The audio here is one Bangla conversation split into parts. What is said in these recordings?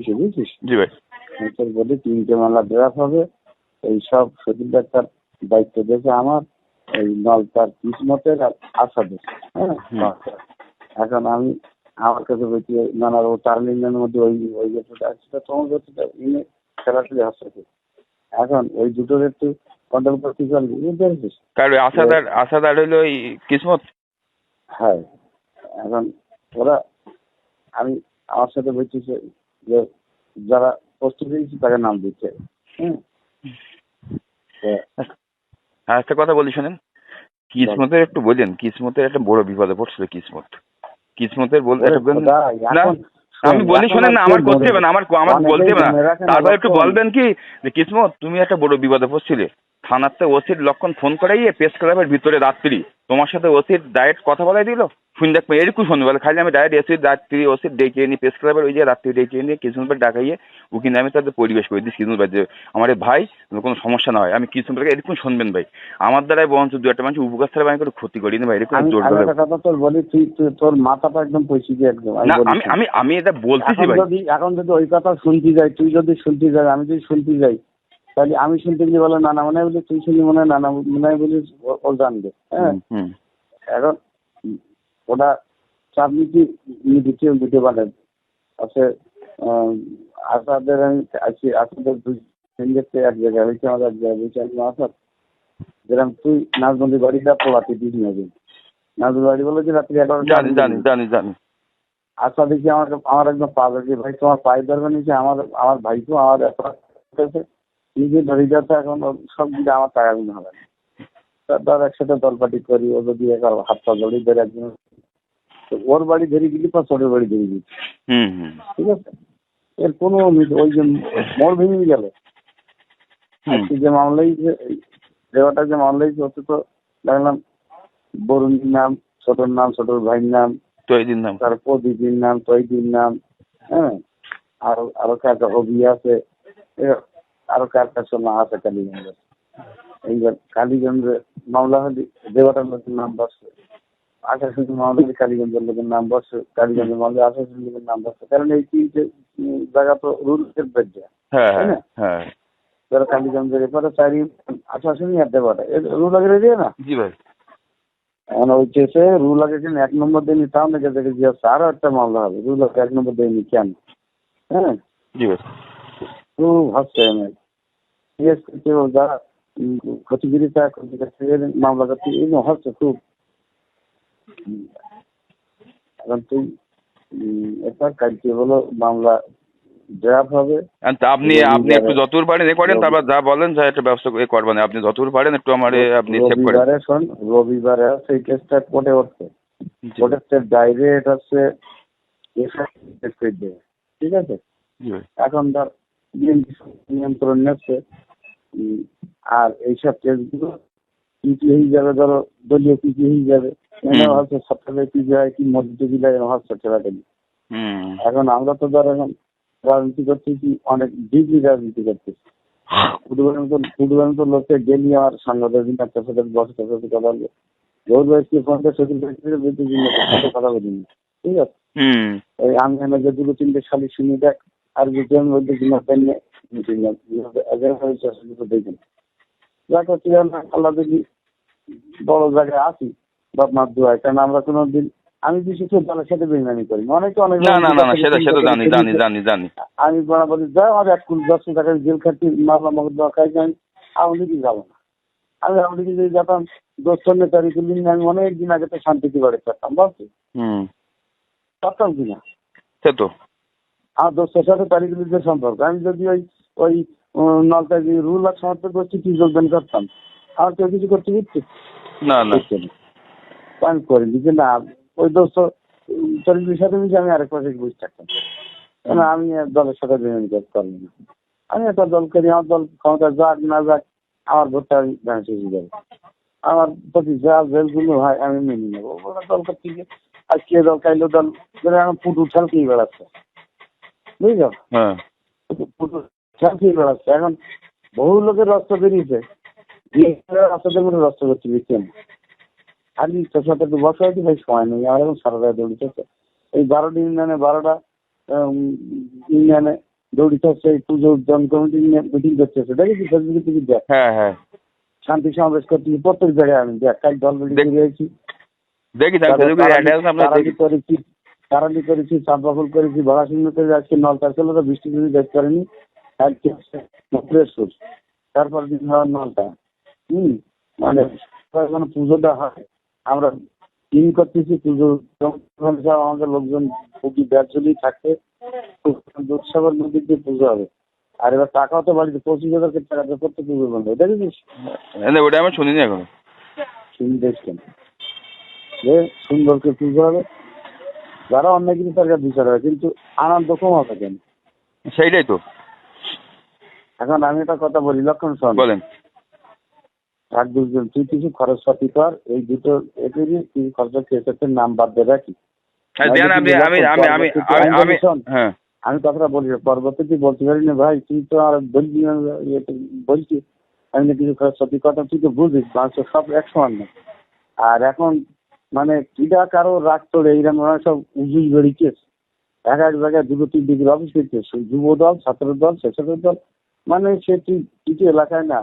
বিষয় বুঝছিস? জি ভাই। তোর বলি তিনটে মামলা ড্রাফট হবে। এই সব সচিব ডাক্তার দায়িত্ব দিয়েছে আমার এই নলতার কিসমতের আর আসাদের হ্যাঁ? এখন আমি আমার কাছে বলছি নানার ও চার লিনের মধ্যে ওই ওই গেটটা সেটা তোমার গেটটা ইনে খেলাধুলি হাসপাতাল এখন ওই দুটোর একটু কন্ট্রোল করতে পারবি বুঝতে পারছিস? কার ওই আসাদার আসাদার হইল ওই কিসমত? হ্যাঁ। এখন ওরা আমি আমার সাথে বলছি যে- যারা প্রস্তুতি দিচ্ছে তাকে নাম দিচ্ছে। হ্যাঁ একটা কথা বলি শোনেন। কিসমতের একটু বললেন কিসমতের একটা বড় বিপদে পড়ছিল কিসমত। কিসমতের বলতে আমি বলি শোনেন না আমার করতে হবে না আমার আমার বলতে হবে না। তারপর একটু বলবেন কি যে কিসমত তুমি একটা বড় বিপদে পড়ছিলে। থানাতে ওসির লক্ষণ ফোন করাইয়ে প্রেস ক্লাবের ভিতরে রাত্রি তোমার সাথে ওসির ডাইরেক্ট কথা বলাই দিল? শুন দেখবে এরকম শুনবে বলে খালি আমি ডাইরেক্ট এসি রাত্রি ওসির ডেকে নিয়ে প্রেস ক্লাবের ওই যে রাত্রি ডেকে নিয়ে কিসমত ডাকাইয়ে ওখানে আমি তাদের পরিবেশ করে। দিই কিসমত ভাই যে আমার ভাই কোনো সমস্যা না হয়। আমি কিসমত এরকম শুনবেন ভাই। আমার দ্বারাই বরঞ্চ দু একটা মানুষ উপকার ছাড়া আমি কোনো ক্ষতি করি না ভাই। এরকম জোর তোর বলি তুই তোর মাথাটা একদম পয়সি দিয়ে একদম না আমি আমি আমি এটা বলতেছি ভাই। এখন যদি ওই কথা শুনতে যাই তুই যদি শুনতে যাই আমি যদি শুনতে যাই তাহলে আমি শুনতে গেলে বলে নানা মনে হয় বলি তুই শুনলি মনে নানা মনে হয় বলি ও- জানবে। হ্যাঁ? এখন ওটা চাপ নীতি নীতি দিতে পারে। আছে আসাদের আমি আছি আসাদের দুই তিনজেরতে এক জায়গায় হয়েছে আমাদের এক জায়গায় হয়েছে আমি আসাদ। যেরকম তুই নাজবন্দি বাড়িটা পোড়াতে দিস না দিন নাজবন্দি বাড়ি বলে যে রাত্রি এগারোটা জানি জানি জানি জানি। আশা দেখি আমার আমার একদম পা ধরছে ভাই তোমার পায়ে ধরবে নিচে আমার আমার ভাই তো আমার কাছে নিজে ধরে যাচ্ছে এখন সব দিকে আমার টাকা গুলো হবে ধর একসাথে দলপাটি করি ও যদি একা হাত পা জড়িয়ে ধরে একজন ওর বাড়ি ধরে গেলি বা ছোটের বাড়ি ধরে গেলি। ঠিক আছে? এর কোনো ওই যে মোড় ভেঙে গেল। যে মামলাই যে দেওয়াটা যে মামলাই হচ্ছে তো দেখলাম বরুণীর নাম ছোটর নাম ছোটর ভাইয়ের নাম তো এই দিন নাম। তারপর দিদির নাম তৈদির নাম হ্যাঁ? আরও আরও কার হবি আছে। এ, আরও কার কাছে না আছে কালীগঞ্জে? এইবার কালীগঞ্জে মামলা হলে দেওয়াটার লোকের নাম বসছে আশাশুনি মামলা হলে কালীগঞ্জের লোকের নাম বসছে কালীগঞ্জের মামলা আশাশুনি লোকের নাম বসছে কারণ এই তিনটে জায়গা তো রুলের বেদ্যা হ্যাঁ তাই হ্যাঁ না? হ্যাঁ যারা কালীগঞ্জের এপারে চারি আশাশুনি আর দেওয়াটা রুল আগে দিয়ে না? জি ভাই। এখন ওই রুল আগে কেন এক নম্বর দেয়নি তাও নাকি দেখে যে আরও একটা মামলা হবে রুল আগে এক নম্বর দেয়নি কেন? হ্যাঁ? জি ভাই। খুব হচ্ছে আমি জিজ্ঞেস করছে যারা উম, মামলা করছে এই হচ্ছে খুব এখন তুই উম, কালকে হলো মামলা ড্রাফট হবে। আপনি আপনি একটু যতদূর পারেন এ করেন তারপর যা বলেন যা একটা ব্যবস্থা করে করবেন। আপনি যতদূর পারেন একটু আমার আপনি করেন। রবিবারে শোন রবিবারে সেই কেসটা কোর্টে উঠছে কোর্টের ডাইরেক্ট হচ্ছে ঠিক আছে? এখন ধর বিএনপি নিয়ন্ত্রণ নিচ্ছে। আর এইসব কেসগুলো পিপি হয়ে যাবে ধরো দলীয় পিপি হয়ে যাবে। হচ্ছে সপ্তাহে পিপি হয় কি মসজিদে গিয়ে হচ্ছে ঠেলাঠেলি এখন আমরা তো ধর এখন রাজনীতি করতেছি অনেক ডিগ্রি রাজনীতি করতেছি ফুটবলের মতো ফুটবলের মতো লোককে গেলি আমার সাংবাদিক দিন একটা সাথে বসে সাথে কথা বলব। ফোনটা সচিন ভাইকে কথা বলি না। ঠিক আছে? আমি এনে যে দুটো তিনটে শালি শুনি দেখ। আর আমি বলতে কিনা পেন দেখেন। দেখো তুই আমরা আল্লাহ যদি বড় জায়গায় আসি বাপ মার দোয়ায়। কারণ আমরা কোনো দিন আমি বিশেষ করে দলের সাথে বেইমানি করি। অনেকে অনেক আমি এক কুড়ি দশ টাকা জেল খাচ্ছি মামলা মকদ্দমা খাই আমি আওয়ামী লিগে যাব না। আমি আওয়ামী লিগে যদি যেতাম দোস্তর নেতারি করলি আমি অনেক দিন আগে তো শান্তিতে বাড়ি থাকতাম বলছি হুম। পারতাম কিনা সে তো। আমার দোস্তের সাথে তারিখগুলির সম্পর্ক আমি যদি ওই ওই যে রুল আর সমর্থন করছি কি যোগদান করতাম? আমার কেউ কিছু করতে দিচ্ছে? না না। আমি করিনি যে না ওই তারিখগুলির সাথে মিশে আমি আরেক পাশে বসে থাকতাম। কেন আমি আর দলের সাথে করতে না। আমি একটা দল করি আমার দল ক্ষমতা যাক না যাক আমার ভোটটা আমি শেষে যাবে আমার প্রতি যা জেলগুলো হয় আমি মেনে নেব। ওরা দল করতে গিয়ে কে দল কাইলো দল ধরে আমার পুটু ছালকেই বেড়াচ্ছে। বুঝলো হ্যাঁ। এখন বহু লোকের রাস্তা বেরিয়েছে। রাস্তাদের মধ্যে রাস্তা করতে বেশি খালি তোর সাথে একটু বসা হয়েছে ভাই সময় নেই। আমার এখন সারা রাত দৌড়িতেছে এই বারোটি ইউনিয়নে বারোটা উম, ইউনিয়নে দৌড়িতে সেই পুজো উদ্যান কমিটি মিটিং করতেছে দেখেছি ফেসবুকে তুমি দেখ? হ্যাঁ হ্যাঁ। শান্তি সমাবেশ করতেছি প্রত্যেক জায়গায় আমি দেখ। কাল দল মিটিং করেছি দেখি করেছি কারালি করেছি চাঁদবাকুল করেছি ভরাশূন্য করে আজকে নলতা তো বৃষ্টি যদি দেখতে পারেনি। আজকে তারপর দিন হওয়ার নলটা হুম মানে যখন পুজোটা হয়। আমরা দিন করতেছি পুজো। আমাদের লোকজন খুবই ব্যাচলি থাকে খুব দুঃসাগর নদীর দিয়ে পুজো হবে। আর এবার টাকাও তো বাড়িতে পঁচিশ হাজার টাকা দিয়ে করতে পুজো বন্ধ দেখেছিস না, ওটা আমি শুনিনি এখন। শুনি দেখছেন যে সুন্দর করে পুজো হবে যারা অন্য কিছু তার কাছে বিচার হবে কিন্তু আনন্দ কম হবে কেন? সেইটাই তো। এখন আমি একটা কথা বলি লক্ষণ শোন। বলেন। এক দুজন তুই কিছু খরচপাতি কর এই দুটো তুই খরচ কেসের নাম বাদ দিয়ে রাখি। হ্যাঁ, আমি হ্যাঁ। কথাটা বলি পরবর্তী তুই বলতে পারি না ভাই তুই তো আর বলবি বলছি আমি কিছু খরচপাতি কথা তুই তো বুঝিস মানুষ সব এক সমান না। আর এখন মানে ক্রীড়া কারও রাগ তোলে এইরকম সব উজুই বেরিয়েছে এক এক জায়গায় দুটো তিন ডিগ্রি অফিস করছে যুব দল ছাত্র দল স্বেচ্ছাসেবক দল মানে সে তুই কিছু এলাকায় না।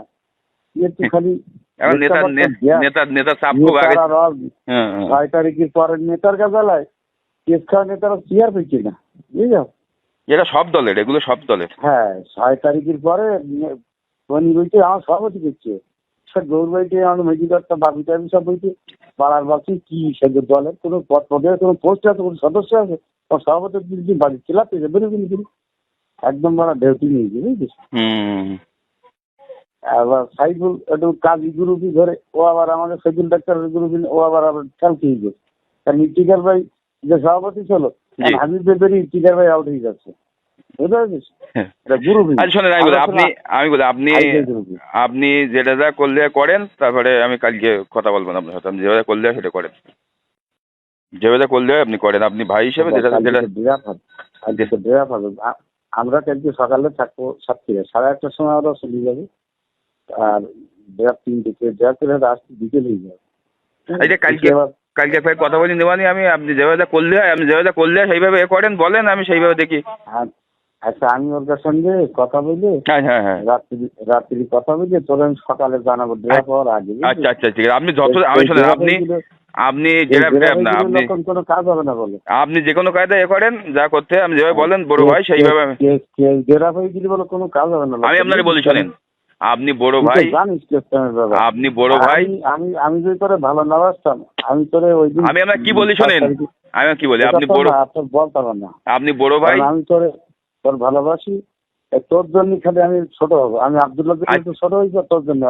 তুই খালি হ্যাঁ হ্যাঁ। ছয় তারিখের পরে নেতার কাজালায় কেস খাওয়া নেতারা চেয়ার পেয়েছে না। বুঝলো এটা সব দলের এগুলো সব দলের। হ্যাঁ ছয় তারিখের পরে আমার সভাপতি করছে। সব গৌর বাড়িতে আমার মেজিদারটা বাবু টাবু সব বইতে পাড়ার বাকি কি সেগুলো দলের কোনো পদ পদের কোনো পোস্ট আছে কোনো সদস্য আছে? ওর সভাপতি দিদি বাড়ি চেলাতে যাবে বেরোবি না একদম বড় ঢেউটি নিয়েছে বুঝছিস? হুম। আবার সাইফুল একটু কাজী গ্রুপই ধরে ও আবার আমাদের সাইফুল ডাক্তারের গ্রুপই ও আবার আবার খেয়াল খেয়ে গেছে। কারণ ইফতিকার ভাই যে সভাপতি ছিল। হাবিব বেবেরি ইফতিকার ভাই আউট হয়ে যাচ্ছে। বলি আপনি আমি বলি আপনি আপনি যেটা যা করলে করেন তারপরে আমি কালকে কথা বলব না আপনার সাথে। আপনি যেভাবে করলে হয় সেটা করেন। যেভাবে করলে হয় আপনি করেন। আপনি ভাই হিসেবে যেটা যেটা আমরা কালকে সকালে থাকব সাতক্ষীরা। সাড়ে আটটার সময় আমরা চলে যাব। আর বিরাট তিনটে বিরাট করে আসতে বিকেলে যাবে। এই যে কালকে কালকে ফের কথা বলি নেবানি আমি আপনি যেভাবে করলে হয় আপনি যেভাবে করলে হয় সেইভাবে এ করেন বলেন আমি সেইভাবে দেখি। আর- আচ্ছা আমি ওর সঙ্গে কথা বলে হ্যাঁ হ্যাঁ হ্যাঁ। রাত্রি রাত্রি কথা বলে তোর আমি সকালে জানাব পাওয়ার আগে আচ্ছা আচ্ছা ঠিক আছে। আপনি যত আমি শোনেন আপনি আপনি আপনি কোনো কাজ হবে না বলে। আপনি যে কোনো কায়দা এ করেন যা করতে আপনি যেভাবে বলেন বড় ভাই সেইভাবে আমি হয়ে গেলে বলে কোনো কাজ হবে না আমি আপনাকে বলি শোনেন। আপনি বড় ভাই আপনি বড় ভাই আমি- আমি আমি যদি তোরে ভালো না বাসতাম আমি তোরে ওই দিন আমি আপনাকে কি বলি শোনেন। আমি কি বলি আপনি বড় আপনি বড় ভাই আমি তোরে তোর ভালোবাসি। তোর জন্য খালি আমি ছোট হব। আমি আব্দুল্লাহ ছোট হয়েছি তোর জন্য।